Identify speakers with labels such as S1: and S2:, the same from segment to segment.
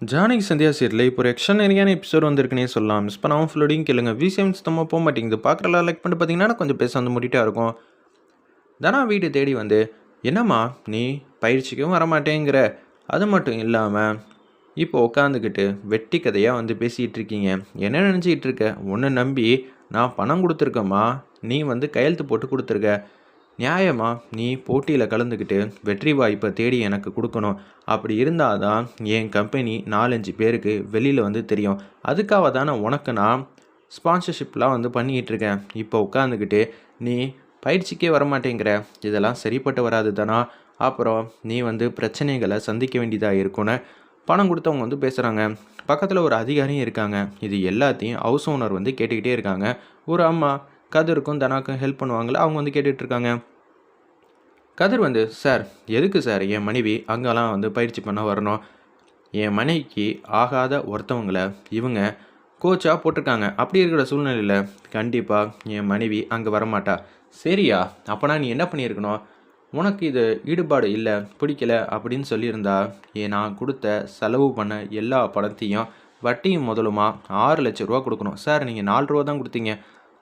S1: ஜானகி சந்தியா சீரில் இப்போ ஒரு எக்ஸ்ட்ரானரியான எபிசோட் வந்திருக்குனே சொல்லலாம். மிஸ் பண்ணாமல் ஃபுல்லோடையும் கேளுங்க. விசிஎம் சுத்தமாக போக மாட்டேங்குது. பார்க்குறலாம் லைக் பண்ணிட்டு பார்த்தீங்கன்னா கொஞ்சம் பேச வந்து முடிட்டா இருக்கும். தனா வீடு தேடி வந்து என்னம்மா நீ பயிற்சிக்கும் வரமாட்டேங்கிற. அது மட்டும் இல்லாமல் இப்போ உட்காந்துக்கிட்டு வெட்டி கதையாக வந்து பேசிகிட்டு இருக்கீங்க. என்ன நினச்சிக்கிட்டு இருக்க? உன்னை நம்பி நான் பணம் கொடுத்துருக்கேம்மா. நீ வந்து கையெழுத்து போட்டு கொடுத்துருக்க. நியாயமாக நீ போட்டியில் கலந்துக்கிட்டு வெற்றி வாய்ப்பை தேடி எனக்கு கொடுக்கணும். அப்படி இருந்தால் தான் என் கம்பெனி நாலஞ்சு பேருக்கு வெளியில் வந்து தெரியும். அதுக்காக தானே உனக்கு நான் ஸ்பான்சர்ஷிப்லாம் வந்து பண்ணிக்கிட்டு இருக்கேன். இப்போ உட்காந்துக்கிட்டு நீ பயிற்சிக்கே வரமாட்டேங்கிற. இதெல்லாம் சரிப்பட்டு வராது தானா. அப்புறம் நீ வந்து பிரச்சனைகளை சந்திக்க வேண்டியதாக இருக்கும்னு பணம் கொடுத்தவங்க வந்து பேசுகிறாங்க பக்கத்தில் ஒரு அதிகாரியும் இருக்காங்க. இது எல்லாத்தையும் ஹவுஸ் ஓனர் வந்து கேட்டுக்கிட்டே இருக்காங்க. ஒரு அம்மா கதிருக்கும் தனாக்கும் ஹெல்ப் பண்ணுவாங்களே அவங்க வந்து கேட்டுட்ருக்காங்க. கதிர் வந்து சார் எதுக்கு சார் என் மனைவி அங்கெல்லாம் வந்து பயிற்சி பண்ண வரணும்? என் மனைவிக்கு ஆகாத ஒருத்தவங்கள இவங்க கோச்சாக போட்டிருக்காங்க. அப்படி இருக்கிற சூழ்நிலையில் கண்டிப்பாக என் மனைவி அங்கே வரமாட்டா. சரியா அப்போனா நீ என்ன பண்ணியிருக்கணும்? உனக்கு இது ஈடுபாடு இல்லை பிடிக்கல அப்படின்னு சொல்லியிருந்தா ஏ நான் கொடுத்த செலவு பண்ண எல்லா பணத்தையும் வட்டியும் முதலுமா ஆறு லட்ச ரூபா கொடுக்கணும். சார் நீங்கள் நாலு ரூபா தான் கொடுத்தீங்க.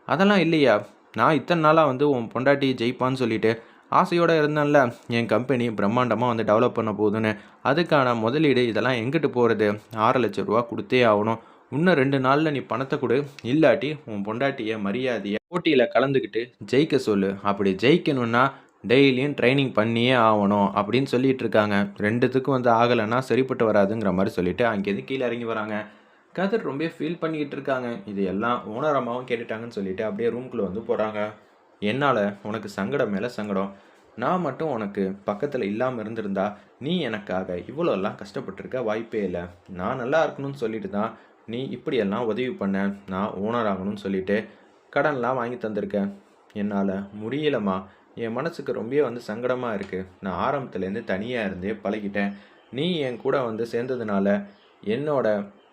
S1: அதெல்லாம் இல்லையா? நான் இத்தனை நாளாக வந்து உன் பொண்டாட்டி ஜெயிப்பான்னு சொல்லிட்டு ஆசையோடு இருந்தேன்ல. என் கம்பெனி பிரம்மாண்டமாக வந்து டெவலப் பண்ண போகுதுன்னு. அதுக்கான முதலீடு இதெல்லாம் எங்கிட்டு போகிறது ஆறு லட்ச ரூபா கொடுத்தே ஆகணும். இன்னும் ரெண்டு நாளில் நீ பணத்தை கொடு. இல்லாட்டி உன் பொண்டாட்டியை மரியாதையை போட்டியில் கலந்துக்கிட்டு ஜெயிக்க சொல்லு. அப்படி ஜெயிக்கணும்னா டெய்லியும் ட்ரைனிங் பண்ணியே ஆகணும் அப்படின்னு சொல்லிட்டு இருக்காங்க. ரெண்டுத்துக்கும் வந்து ஆகலைன்னா சரிப்பட்டு வராதுங்கிற மாதிரி சொல்லிட்டு அங்கேருந்து கீழே இறங்கி வராங்க. கதிர் ரொம்ப ஃபீல் பண்ணிக்கிட்டு இருக்காங்க. இது எல்லாம் அம்மாவும் கேட்டுட்டாங்கன்னு சொல்லிட்டு அப்படியே ரூம்குள்ளே வந்து போகிறாங்க என்னால் உனக்கு சங்கடம் மேலே சங்கடம். நான் மட்டும் உனக்கு பக்கத்தில் இல்லாமல் இருந்திருந்தா நீ எனக்காக இவ்வளோலாம் கஷ்டப்பட்டுருக்க வாய்ப்பே இல்லை. நான் நல்லா இருக்கணும்னு சொல்லிட்டு தான் நீ இப்படியெல்லாம் உதவி பண்ண. நான் ஓனர் ஆகணும்னு சொல்லிட்டு கடன்லாம் வாங்கி தந்திருக்கேன். என்னால் முடியலம்மா. என் மனசுக்கு ரொம்ப வந்து சங்கடமாக இருக்குது நான் ஆரம்பத்துலேருந்து தனியாக இருந்தே பழகிட்டேன். நீ என் கூட வந்து சேர்ந்ததுனால என்னோட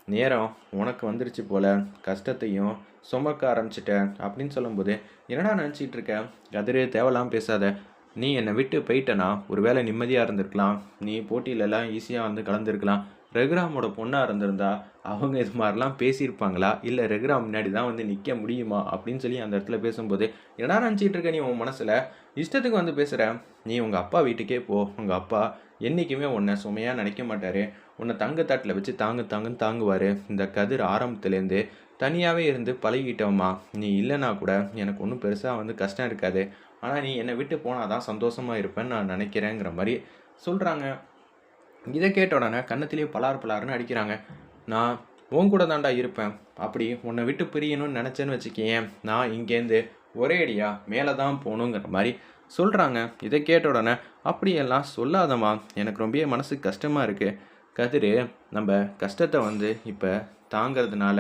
S1: நேரம் உனக்கு வந்துருச்சு போல கஷ்டத்தையும் சுமக்க ஆரம்பிச்சிட்டேன் அப்படின்னு சொல்லும்போது என்னடா நினச்சிட்டு இருக்க? கதிரே தேவலாம் பேசாத. நீ என்னை விட்டு போயிட்டனா? ஒரு வேளை நிம்மதியாக இருந்திருக்கலாம். நீ போட்டியிலலாம் ஈஸியாக வந்து கலந்துருக்கலாம். ரகுராமோட பொண்ணாக இருந்திருந்தா அவங்க இது மாதிரிலாம் பேசியிருப்பாங்களா? இல்லை ரகுராம் முன்னாடி தான் வந்து நிற்க முடியுமா? அப்படின்னு சொல்லி அந்த இடத்துல பேசும்போது என்னடா நினச்சிட்டு இருக்க நீ உன் மனசில்? இஷ்டத்துக்கு வந்து பேசுகிற நீ உங்கள் அப்பா வீட்டுக்கே போ. உங்கள் அப்பா என்றைக்குமே உன்னை சுமையாக நினைக்க மாட்டார். உன்னை தங்க தட்டில் வச்சு தாங்கு தாங்குன்னு தாங்குவார். இந்த கதிர் ஆரம்பத்துலேருந்து தனியாகவே இருந்து பழகிட்டோம்மா நீ இல்லைனா கூட எனக்கு ஒன்றும் பெருசாக வந்து கஷ்டம் இருக்காது. ஆனால் நீ என்னை விட்டு போனால் தான் சந்தோஷமாக இருப்பேன்னு நான் நினைக்கிறேங்கிற மாதிரி சொல்கிறாங்க இதை கேட்ட உடனே கன்னத்திலேயே பலார் பலாருன்னு அடிக்கிறாங்க. நான் உன் கூட தாண்டா இருப்பேன். அப்படி உன்னை விட்டு பிரியணும்னு நினச்சேன்னு வச்சுக்கேன் நான் இங்கேருந்து ஒரே அடியா மேலே தான் போகணுங்கிற மாதிரி சொல்கிறாங்க இதை கேட்ட உடனே அப்படியெல்லாம் சொல்லாதம்மா. எனக்கு ரொம்ப மனசு கஷ்டமாக இருக்குது கதிர் நம்ம கஷ்டத்தை வந்து இப்போ தாங்கிறதுனால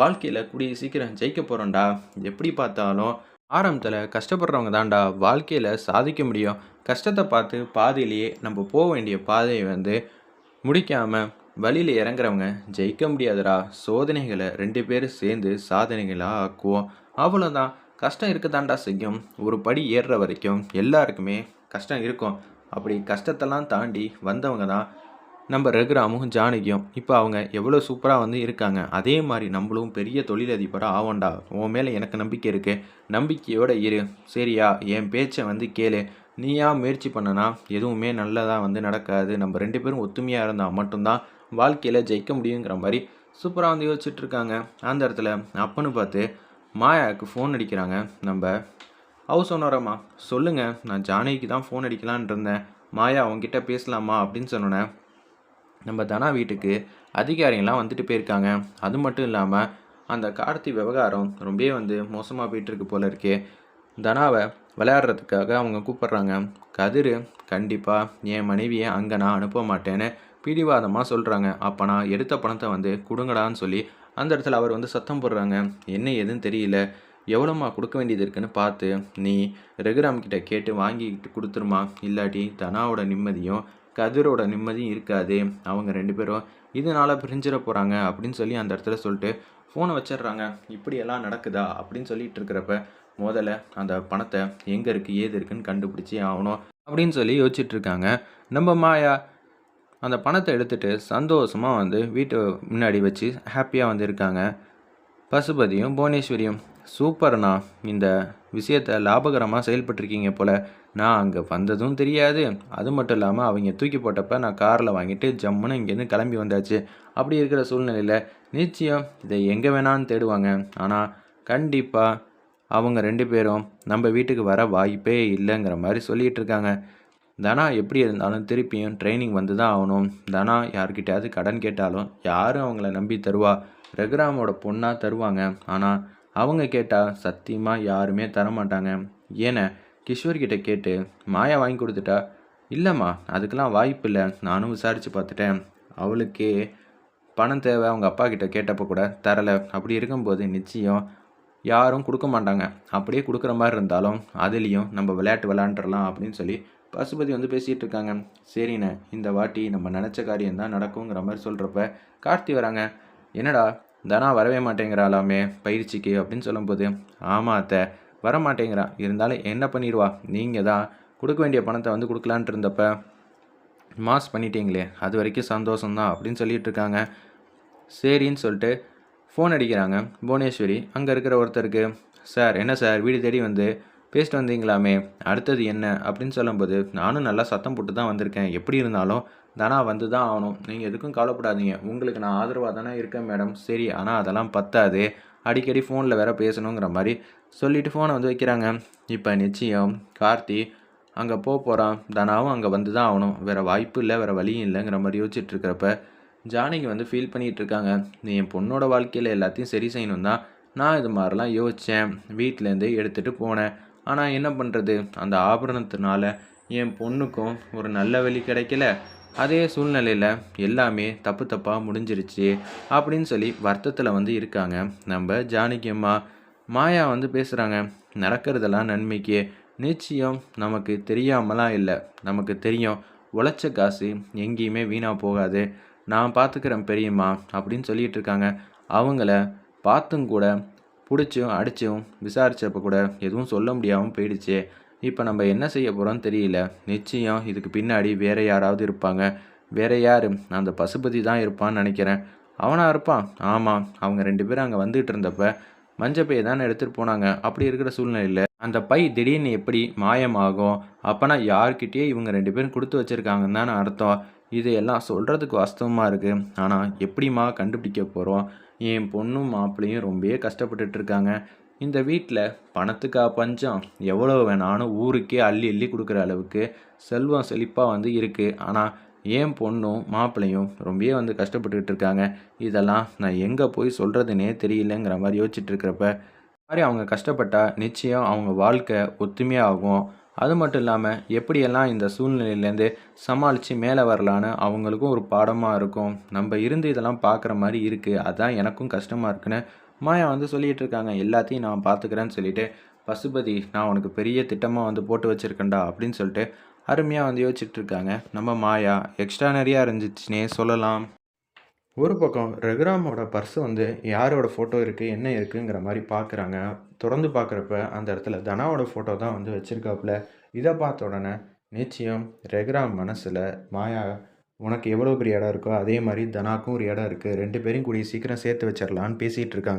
S1: வாழ்க்கையில் கூடிய சீக்கிரம் ஜெயிக்க போகிறோம்டா எப்படி பார்த்தாலும் ஆரம்பத்தில் கஷ்டப்படுறவங்க தான்டா. வாழ்க்கையில் சாதிக்க முடியும். கஷ்டத்தை பார்த்து பாதையிலேயே நம்ம போக வேண்டிய பாதையை வந்து முடிக்காமல் வழியில் இறங்குறவங்க ஜெயிக்க முடியாதுடா. சோதனைகளை ரெண்டு பேரும் சேர்ந்து சாதனைகளாக ஆக்குவோம். அவ்வளோதான் கஷ்டம் இருக்க தாண்டா செய்யும். ஒரு படி ஏறுற வரைக்கும் எல்லாருக்குமே கஷ்டம் இருக்கும். அப்படி கஷ்டத்தெல்லாம் தாண்டி வந்தவங்க தான் நம்ம ரகுராமும் ஜானகியும் இப்போ அவங்க எவ்வளோ சூப்பராக வந்து இருக்காங்க. அதே மாதிரி நம்மளும் பெரிய தொழிலதிபராக ஆவோண்டா உன் மேலே எனக்கு நம்பிக்கை இருக்குது நம்பிக்கையோடு இரு. சரியா? என் பேச்சை வந்து கேளு. நீயா முயற்சி பண்ணனா எதுவுமே நல்லதாக வந்து நடக்காது. நம்ம ரெண்டு பேரும் ஒத்துமையாக இருந்தால் மட்டும்தான் வாழ்க்கையில் ஜெயிக்க முடியுங்கிற மாதிரி சூப்பராக வந்து யோசிச்சுட்ருக்காங்க அந்த இடத்துல அப்பன்னு பார்த்து மாயாவுக்கு ஃபோன் அடிக்கிறாங்க. நம்ம ஹவுஸ் ஓனரம்மா சொல்லுங்கள் நான் ஜானகிக்கு தான் ஃபோன் அடிக்கலான் இருந்தேன். மாயா அவங்ககிட்ட பேசலாமா அப்படின்னு சொன்னோன்னே நம்ம தனா வீட்டுக்கு அதிகாரிகள்லாம் வந்துட்டு போயிருக்காங்க. அது மட்டும் இல்லாமல் அந்த கார்த்தி விவகாரம் ரொம்பவே வந்து மோசமாக போயிட்டுருக்கு போல இருக்கே. தனாவை விளையாடுறதுக்காக அவங்க கூப்பிட்றாங்க. கதிர் கண்டிப்பாக என் மனைவியை அங்கே நான் அனுப்ப மாட்டேன்னு பிடிவாதமாக சொல்கிறாங்க அப்போ நான் எடுத்த பணத்தை வந்து கொடுங்கடான்னு சொல்லி அந்த இடத்துல அவர் வந்து சத்தம் போடுறாங்க. என்ன எதுன்னு தெரியல. எவ்வளோமா கொடுக்க வேண்டியது இருக்குன்னு பார்த்து நீ ரகுராம் கிட்ட கேட்டு வாங்கிக்கிட்டு கொடுத்துருமா? இல்லாட்டி தனாவோட நிம்மதியும் கதிரோட நிம்மதியும் இருக்காது. அவங்க ரெண்டு பேரும் இதனால் பிரிஞ்சிட போகிறாங்க அப்படின்னு சொல்லி அந்த இடத்துல சொல்லிட்டு ஃபோனை வச்சிடுறாங்க. இப்படியெல்லாம் நடக்குதா? அப்படின்னு சொல்லிட்டு இருக்கிறப்ப முதல்ல அந்த பணத்தை எங்கே இருக்குது ஏது இருக்குன்னு கண்டுபிடிச்சி ஆகணும் அப்படின்னு சொல்லி யோசிச்சுட்ருக்காங்க நம்ம மாயா அந்த பணத்தை எடுத்துகிட்டு சந்தோஷமாக வந்து வீட்டு முன்னாடி வச்சு ஹாப்பியாக வந்து இருக்காங்க பசுபதியும் புவனேஸ்வரியும் சூப்பர்ண்ணா இந்த விஷயத்தை லாபகரமாக செயல்பட்டிருக்கீங்க போல். நான் அங்கே வந்ததும் தெரியாது. அது மட்டும் இல்லாமல் அவங்க தூக்கி போட்டப்ப நான் காரில் வாங்கிட்டு ஜம்முன்னு இங்கேருந்து கிளம்பி வந்தாச்சு. அப்படி இருக்கிற சூழ்நிலையில் நிச்சயம் இதை எங்கே வேணான்னு தேடுவாங்க. ஆனால் கண்டிப்பாக அவங்க ரெண்டு பேரும் நம்ம வீட்டுக்கு வர வாய்ப்பே இல்லைங்கிற மாதிரி சொல்லிகிட்டு இருக்காங்க. தனா எப்படி இருந்தாலும் திருப்பியும் ட்ரைனிங் வந்து தான் ஆகணும். தனா யார்கிட்டயாவது கடன் கேட்டாலும் யாரும் அவங்கள நம்பி தருவா. ரகுராமோட பொண்ணாக தருவாங்க. ஆனால் அவங்க கேட்டால் சத்தியமாக யாருமே தரமாட்டாங்க. ஏன்னா கிஷோர் கிட்ட கேட்டு மாயா வாங்கி கொடுத்துட்டா? இல்லைம்மா அதுக்கெல்லாம் வாய்ப்பு இல்லை. நானும் விசாரித்து பார்த்துட்டேன். அவளுக்கே பணம் தேவை. அவங்க அப்பா கிட்ட கேட்டப்போ கூட தரலை. அப்படி இருக்கும்போது நிச்சயம் யாரும் கொடுக்க மாட்டாங்க. அப்படியே கொடுக்குற மாதிரி இருந்தாலும் அதுலேயும் நம்ம விளையாட்டு விளையாண்டுறலாம் அப்படின்னு சொல்லி பசுபதி வந்து பேசிகிட்டு இருக்காங்க. சரிண்ணே இந்த வாட்டி நம்ம நினச்ச காரியம் தான் நடக்குங்கிற மாதிரி சொல்கிறப்ப கார்த்தி வராங்க. என்னடா தனா வரவே மாட்டேங்கிறாளாமே பயிற்சிக்கு அப்படின்னு சொல்லும்போது ஆமாம் அத்தை. வர மாட்டேங்கிறா இருந்தாலும் என்ன பண்ணிடுவா? நீங்கள் தான் கொடுக்க வேண்டிய பணத்தை வந்து கொடுக்கலான்ட்டு இருந்தப்ப மாஸ் பண்ணிட்டீங்களே அது வரைக்கும் சந்தோஷம்தான் அப்படின்னு சொல்லிட்டு இருக்காங்க. சரின்னு சொல்லிட்டு ஃபோன் அடிக்கிறாங்க. புவனேஸ்வரி அங்கே இருக்கிற ஒருத்தருக்கு சார் என்ன சார் வீடு தேடி வந்து பேசிட்டு வந்தீங்களாமே அடுத்தது என்ன? அப்படின்னு சொல்லும்போது நானும் நல்லா சத்தம் போட்டு தான் வந்திருக்கேன். எப்படி இருந்தாலும் தானா வந்து தான் ஆகணும். நீங்கள் எதுக்கும் கவலைப்படாதீங்க. உங்களுக்கு நான் ஆதரவாக தானே இருக்கேன் மேடம். சரி ஆனால் அதெல்லாம் பத்தாது. அடிக்கடி ஃபோனில் வேற பேசணுங்கிற மாதிரி சொல்லிவிட்டு ஃபோனை வந்து வைக்கிறாங்க. இப்போ நிச்சயம் கார்த்தி அங்கே போக போகிறான் தனாவும் அங்கே வந்து தான் ஆகணும். வேறு வாய்ப்பு இல்லை வேறு வழியும் இல்லைங்கிற மாதிரி யோசிச்சுட்ருக்கிறப்ப ஜானகி வந்து ஃபீல் பண்ணிகிட்டு இருக்காங்க. நீ என் பொண்ணோட வாழ்க்கையில் எல்லாத்தையும் சரி செய்யணும் தான் நான் இது மாதிரிலாம் யோசித்தேன் வீட்டிலேருந்து எடுத்துகிட்டு போனேன். ஆனால் என்ன பண்ணுறது அந்த ஆபரணத்தினால என் பொண்ணுக்கும் ஒரு நல்ல வழி கிடைக்கல. அதே சூழ்நிலையில் எல்லாமே தப்பு தப்பாக முடிஞ்சிருச்சு அப்படின்னு சொல்லி வருத்தத்தில் வந்து இருக்காங்க. நம்ம ஜானகி அம்மா மாயா வந்து பேசுகிறாங்க நடக்கிறதெல்லாம் நன்மைக்கு. நிச்சயம் நமக்கு தெரியாமலாம் இல்லை. நமக்கு தெரியும் உழைச்ச காசு எங்கேயுமே வீணாக போகாது. நான் பார்த்துக்கிறேன் பெரியம்மா அப்படின்னு சொல்லிகிட்டு இருக்காங்க. அவங்கள பார்த்தும் கூட பிடிச்சும் அடிச்சும் விசாரித்தப்போ கூட எதுவும் சொல்ல முடியாமல் போயிடுச்சு. இப்போ நம்ம என்ன செய்ய போகிறோம் தெரியல. நிச்சயம் இதுக்கு பின்னாடி வேறு யாராவது இருப்பாங்க. வேறு யார்? அந்த பசுபதி தான் இருப்பான்னு நினைக்கிறேன். அவனாக இருப்பான். ஆமாம் அவங்க ரெண்டு பேரும் அங்கே வந்துகிட்டு இருந்தப்ப மஞ்சப்பையை தானே எடுத்துகிட்டு போனாங்க. அப்படி இருக்கிற சூழ்நிலையில் அந்த பை திடீர்னு எப்படி மாயமாகும்? அப்போனா யார்கிட்டயே இவங்க ரெண்டு பேரும் கொடுத்து வச்சுருக்காங்கன்னு தானே அர்த்தம். இதையெல்லாம் சொல்கிறதுக்கு வாஸ்தவமாக இருக்குது ஆனால் எப்படிம்மா கண்டுபிடிக்க போகிறோம் என் பொண்ணும் மாப்பிள்ளையும் ரொம்பவே கஷ்டப்பட்டுட்ருக்காங்க இந்த வீட்டில் பணத்துக்கா பஞ்சம் எவ்வளோ வேணாலும் ஊருக்கே அள்ளி அள்ளி கொடுக்குற அளவுக்கு செல்வம் செழிப்பாக வந்து இருக்குது ஆனால் என் பொண்ணும் மாப்பிள்ளையும் ரொம்பவே வந்து கஷ்டப்பட்டுக்கிட்டு இருக்காங்க? இதெல்லாம் நான் எங்கே போய் சொல்கிறதுனே தெரியலங்கிற மாதிரி யோசிச்சுட்டு இருக்கிறப்ப மாதிரி அவங்க கஷ்டப்பட்டால் நிச்சயம் அவங்க வாழ்க்கை ஒத்துமையாகும் அது மட்டும் இல்லாமல் எப்படியெல்லாம் இந்த சூழ்நிலையிலேருந்து சமாளித்து மேலே வரலான்னு அவங்களுக்கும் ஒரு பாடமாக இருக்கும். நம்ம இருந்து இதெல்லாம் பார்க்குற மாதிரி இருக்குது அதான் எனக்கும் கஷ்டமாக இருக்குன்னு மாயா வந்து சொல்லிகிட்டு இருக்காங்க எல்லாத்தையும் நான் பார்த்துக்கிறேன்னு சொல்லிட்டு பசுபதி நான் உனக்கு பெரிய திட்டமாக வந்து போட்டு வச்சுருக்கேன்டா அப்படின்னு சொல்லிட்டு அருமையாக வந்து யோசிச்சுட்டு இருக்காங்க நம்ம மாயா எக்ஸ்ட்ரா நிறையா இருந்துச்சுன்னே சொல்லலாம். ஒரு பக்கம் ரகுராமோட பர்ஸு வந்து யாரோட ஃபோட்டோ இருக்குது என்ன இருக்குங்கிற மாதிரி பார்க்குறாங்க. தொடர்ந்து பார்க்குறப்ப அந்த இடத்துல தனாவோட ஃபோட்டோ தான் வந்து வச்சுருக்காப்புல. இதை பார்த்த உடனே நிச்சயம் ரெகுராம் மனசில் மாயா உனக்கு எவ்வளோ பெரிய இடம் இருக்கோ அதே மாதிரி தனாக்கும் ஒரு இடம் இருக்குது ரெண்டு பேரும் கூடிய சீக்கிரம் சேர்த்து வச்சிடலான்னு பேசிகிட்டு இருக்காங்க